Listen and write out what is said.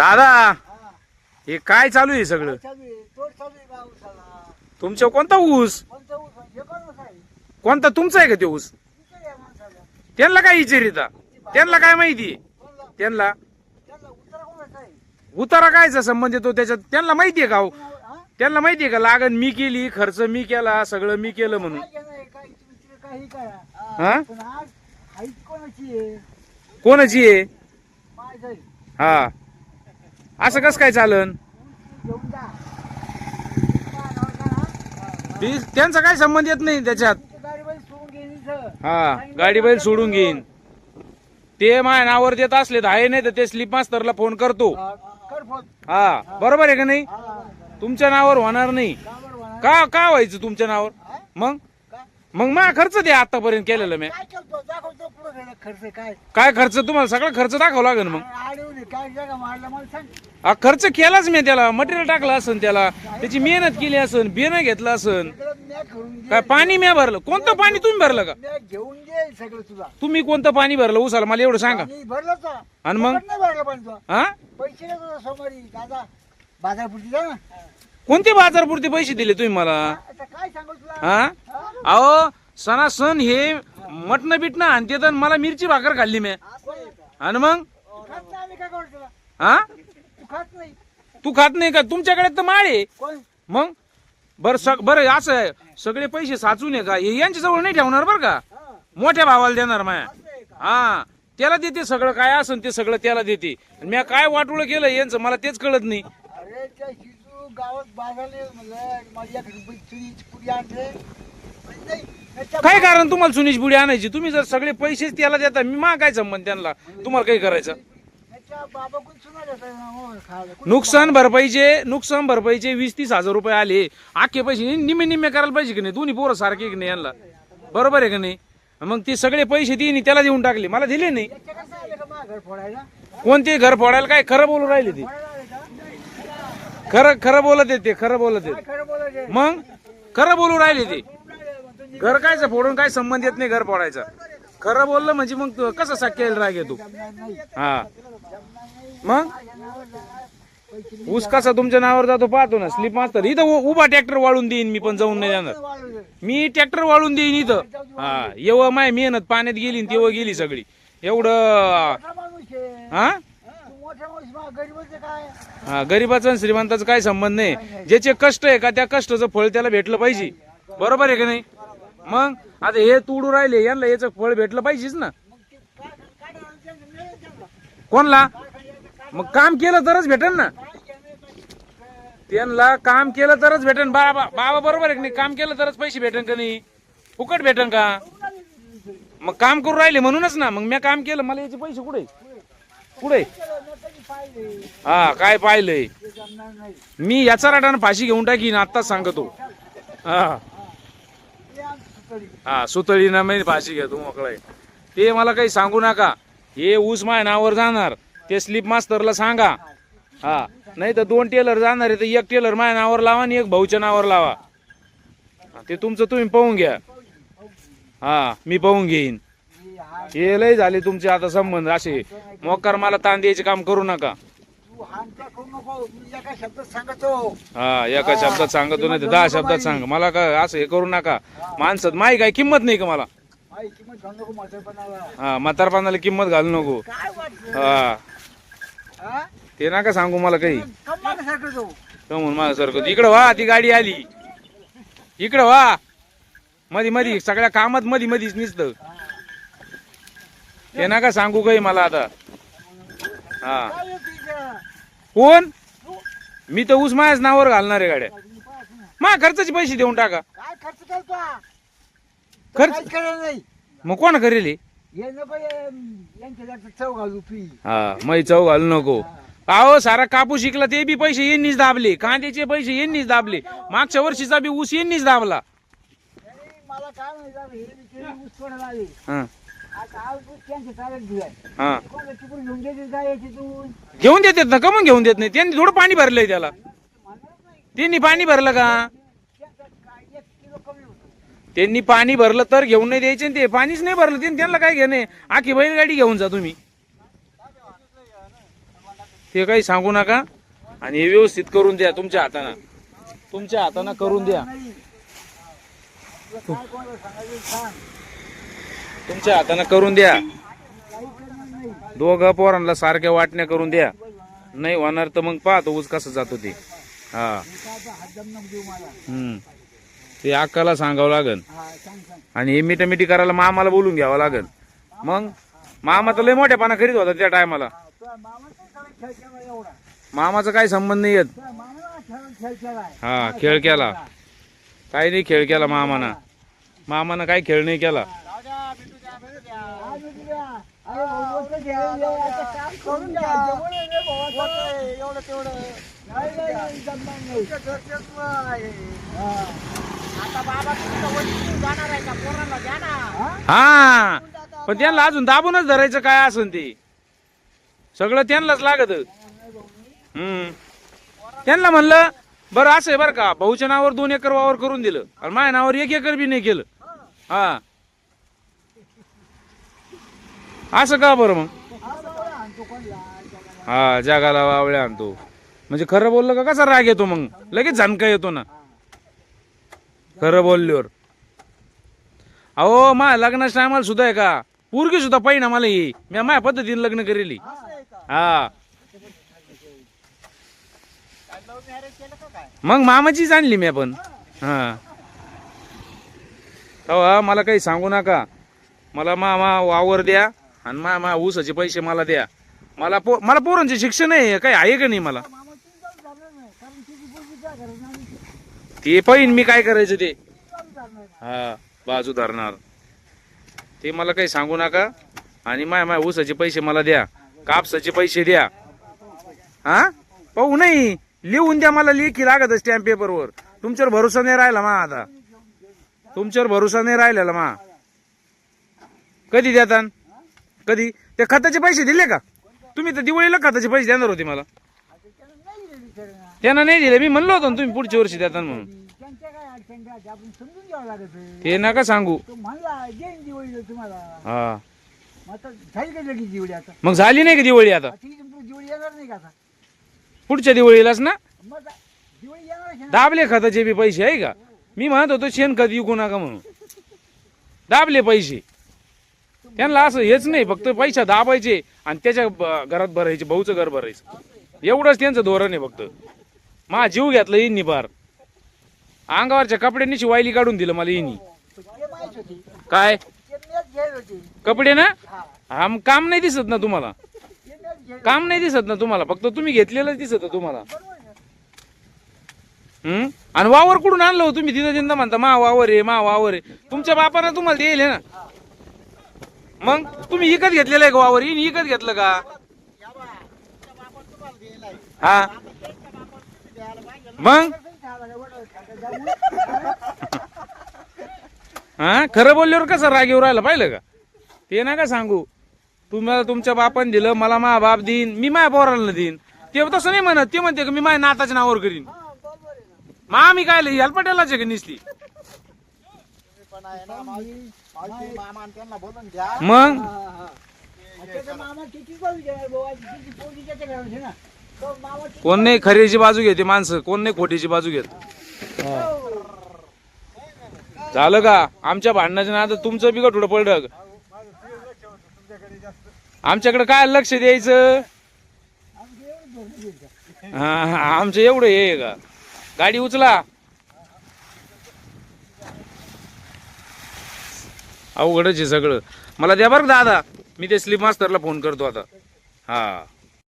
दादा हा, काय चालू आहे सगळं? तुमच्या कोणता ऊस? कोणता तुमचा आहे का ते ऊस? त्यांना काय विचारिता त्यांना काय माहिती? त्यांना उतारा कायचा संबंध येतो त्याच्यात त्यांना माहितीये का? त्यांना माहितीये का? लागण मी केली खर्च मी केला सगळं मी केलं म्हणून. हा? कोणाची आहे. हा. असं कसं काय चालन? ती त्यांचा काय संबंध येत नाही त्याच्यात? हा गाडी बैल सोडून घेईन. ते माझ्या नावावर देत असले तर आहे नाही तर ते स्लिप मास्तरला फोन करतो. हा, बरोबर आहे का नाही? तुमच्या नावावर होणार नाही. का का व्हायचं तुमच्या नावावर? मग? मग मा खर्च द्या आतापर्यंत केलेलं मी. काय करतो? दाखवतो पुढे गेला खर्च काय? काय खर्च? तुम्हाला सगळा खर्च दाखवा लागेल मग. आडवून काय जागा मारला मला सांग. हा, खर्च केलाच मी त्याला. मटेरियल टाकलं असन त्याला. त्याची मेहनत केली असन बियाणं घेतलं असन. सगळं मॅ करून घे. काय पाणी म्या भरलं? कोणतं पाणी तुम्ही भरलं का? मॅ घेऊन घे सगळं तुम्ही कोणतं पाणी भरलं? उसाला मला एवढं सांगा. मी भरलं आणि मग? फुकट नाही भरलं पण तुला. हा? पैसे सोमवारी. दादा बाजारपुरती जा ना. कोणते बाजारपुरते पैसे दिले तुम्ही मला? आता काय सांगू तुला? हा? अहो सणासण हे मटण बिटणं आणते तर मला मिरची भाकर खाल्ली मी. आणि मग? हा? तू खात नाही का? तुमच्याकडे तर माळ आहे. मग? बर सग बरं असं आहे. सगळे पैसे साचून आहे का? हे यांच्या जवळ नाही ठेवणार बरं का? मोठ्या भावाला देणार माया. हा. त्याला देते सगळं. काय असन ते सगळं त्याला देते. मी काय वाटोळं केलं यांचं मला तेच कळत नाही. अरे गावात बाजारले काय कारण तुम्हाला सुनीश बुडी आणायची? तुम्ही जर सगळे पैसेच त्याला देता मी मा काय संबंध त्यांना? तुम्हाला काही करायचं? नुकसान भरपाईचे नुकसान भरपाईचे वीस तीस हजार रुपये आले. आखे पैसे निम्मे निम्मे करायला पाहिजे की नाही? दोन्ही पोरं सारखे की नाही यांना? बरोबर आहे का नाही? मग ते सगळे पैसे तिने त्याला देऊन टाकले. मला दिले नाही. कोणते घर फोडायला? काय खरं बोलू राहिले ते? खरं खरं बोलत येते ते खरं बोलत येते मग? खरं बोलू राहिले ते. घर कायचं? फोडून काय संबंध येत नाही घर फोडायचा. खरं बोललं म्हणजे मग तू कसं शक्य राग येतो? हा. मग? ऊस कसा तुमच्या नावावर जातो पाहतो ना. स्लिप मास्तर इथं उभा ट्रॅक्टर वाळून देईन मी पण जाऊन नाही जाणार मी ट्रॅक्टर वाळून देईन इथं. हा. येव माय मेहनत पाण्यात गेली तेव्हा गेली सगळी. एवढं हा? हा गरीबाचा आणि श्रीमंताचा काय संबंध नाही. ज्याचे कष्ट आहे का त्या कष्टाचं फळ त्याला भेटलं पाहिजे. बरोबर आहे का नाही? मग आता हे तुडू राहिले यांना याचं फळ भेटलं पाहिजेच ना. कोणला? मग काम केलं तरच भेटेल ना. त्यांना काम केलं तरच भेटेल बाबा बाबा बरोबर आहे का नाही? काम केलं तरच पैसे भेटेन का नाही? फुकट भेटन का? मग काम करू राहिले म्हणूनच ना. मग मी काम केलं मला याचे पैसे कुठे? कुठे? हा काय पाहिलंय? मी याचा राटानं फाशी घेऊन टाकीन आत्ताच सांगतो. हा. हा सुतळी. हा सुतळीनं मी फाशी घ्या तू मोकळाय ते मला काही सांगू नका. हे ऊस माय नावावर जाणार. ते स्लीप मास्तरला सांगा. हा नाही तर दोन टेलर जाणार आहे तर एक टेलर माझ्या नावावर लावा आणि एक भाऊच्या नावावर लावा. ते तुमचं तुम्ही पाहून घ्या. हा मी पाहून घेईन. हे लय झाले तुमचे आता संबंध असे. मोकार मला ताण द्यायचे काम करू नका. हा एका शब्दात सांगतो? नाही तर दहा शब्दात सांग. मला का असं हे करू नका. माणसात माही काय किंमत नाही का मला? माही किंमत घालू नको म्हातारपणाला. हा म्हातारपणाला किंमत घालू नको. हा? ते नका सांगू मला काही. कमून माझ्यासारखं इकडं वा ती गाडी आली. इकडं वा मधी मधी सगळ्या कामात मधी मधीच निसत. ते नका सांगू काही मला आता. हा? कोण? मी तर ऊस माझ्याच नावावर घालणार आहे गाड्या. मा खर्चाचे पैसे देऊन टाका. काय खर्च करतो? खर्च काहीच करणार नाही. मग कोण करेल हे? हे नको हे- यांच्या जास्त चव घालू हा मै चव घालू नको. अहो सारा कापूस शिकला ते बी पैसे यांनीच दाबले. कांद्याचे पैसे यांनीच दाबले. मागच्या वर्षीचा बी ऊस यांनीच दाबला. मला काय हे ऊस आले? हा. हा. घेऊन देतात ना? कमून घेऊन देत नाही. त्यांनी थोडं पाणी भरलंय त्याला. त्यांनी पाणी भरलं का? त्यांनी पाणी भरलं तर घेऊन नाही द्यायचे ते पाणीच नाही भरलं. त्यांनी त्यांना काय घेणे आखी बैलगाडी घेऊन जा तुम्ही. ते काही सांगू नका आणि हे व्यवस्थित करून द्या तुमच्या हातानं. तुमच्या हातानं करून द्या नाही. तुला काय कोणाला सांगायचं सांग तुमच्या हातानं करून द्या. दोघं पोरांना सारख्या वाटण्या करून द्या. नाही होणार तर मग पाहतो ऊस कसं जातो ते. हा. हम्म. ते अक्काला सांगावं लागन आणि हे मिठामिठी करायला मामाला बोलून घ्यावं लागन मग? मामा तर लय मोठ्यापणा करीत होता त्या टायमाला. मामाचा काही संबंध नाही येत. हा खेळ केला. काही नाही खेळ केला मामानं. मामानं काही खेळ नाही केला. आहे हा. हा. पण त्यांना अजून दाबूनच धरायचं काय असन ते? सगळं त्यांनाच लागत. हम्म. त्यांना म्हणलं बरं असं आहे बरं का भाऊच्या नावावर दोन एकर वावर करून दिलं. आणि माझ्या नावावर एक एकर बी नाही केलं. हा. असं का बरं मग? हा? जगाला. वावळ्या आणतो. म्हणजे खरं बोललं का कसा राग येतो मग? लगेच झणका येतो ना. खरं बोलल्यावर. अहो मा लग्नाच्या टायमाला सुद्धा आहे का? पूर्गी सुद्धा पाहिजे मला ही. मी माझ्या पद्धतीने लग्न करेली? हा? मग मामाचीच आणली मी पण हा. तेव्हा मला काही सांगू नका. मला मामा वावर द्या. आणि मामा ऊसाचे पैसे मला द्या. मला पो मला पोरांचे शिक्षण आहे. काही आहे का नाही मला? मामा नाही. कारण तिची पोरगी ते पाहिन मी काय करायचं ते. नाही. हा बाजू धरणार. ते मला काही सांगू नका. आणि माय माय ऊसाचे पैसे मला द्या. कापसाचे पैसे द्या. हा? पाहू नाही. लिहून द्या मला लेखी लागत स्टॅम्प पेपरवर तुमच्यावर भरोसा नाही राहिला मा आता. तुमच्यावर भरोसा नाही राहिलेला मा. कधी देतान? कधी? ते खताचे पैसे दिले का? तुम्ही तर दिवाळीला खताचे पैसे देणार होते मला. त्यांना नाही दिले. मी म्हणलो होतो ना तुम्ही पुढच्या वर्षी देता म्हणून. त्यांच्या काय अडचण आपण समजून घ्यावं लागत ते नका सांगू. तो म्हणला देईन दिवाळीला तुम्हाला हा. मग आता झाली का लगेच दिवाळी आता मग झाली नाही का दिवाळी आता? आता दिवाळी येणार नाही का आता पुढच्या दिवाळीलाच ना मग आता दिवाळी येणार आहे ना? दाबले खताचे बी पैसे आहे का? मी म्हणत होतो शेणखत विकू नका म्हणून. दाबले पैसे. त्यांना असं हेच नाही फक्त पैसा दाबायचे आणि त्याच्या घरात भरायचे भाऊचं घर भरायचं. एवढंच त्यांचं धोरण आहे फक्त. मा जीव घेतला इनी बार अंगावरच्या कपड्यांनी वायली काढून दिलं मला इनी काय? कपडे ना? हा काम नाही दिसत ना तुम्हाला. काम नाही दिसत ना तुम्हाला. फक्त तुम्ही घेतलेलं दिसत तुम्हाला. हम्म? आणि वावर कुठून आणलं हो तुम्ही? तिथं जिंदा म्हणता मा वावर आहे मा वावर आहे. तुमच्या बापानं तुम्हाला देईल ना? मग तुम्ही इकत घेतलेलं आहे का वावर? हिने विकत घेतलं का? हा. मग? हा? खरं बोलल्यावर कसं राग येऊ राहिला पाहिलं का? ते नका सांगू. तुम्हाला तुमच्या बापान दिलं मला मा बाप देईन मी माझ्या पोराला देईन. ते तसं नाही म्हणत. ते म्हणते का मी माझ्या नाताच्या नावावर करीन. मा मी काय हेल्पटेलाच आहे का निसली ना. मग? हा, हा, हा. ना. कोण नाही खरीची बाजू घेते माणसं. कोण नाही खोटीची बाजू घेत. झालं का? आमच्या भांडणाच्या नाद तुमचं बी थोडं पडलं. आमच्याकडे काय लक्ष द्यायचं? हा हा, आमचं एवढं हे आहे का? गाडी उचला. अवघडच आहे सगळं. मला द्या बरं दादा. मी ते स्लीप मास्तरला फोन करतो आता. हां.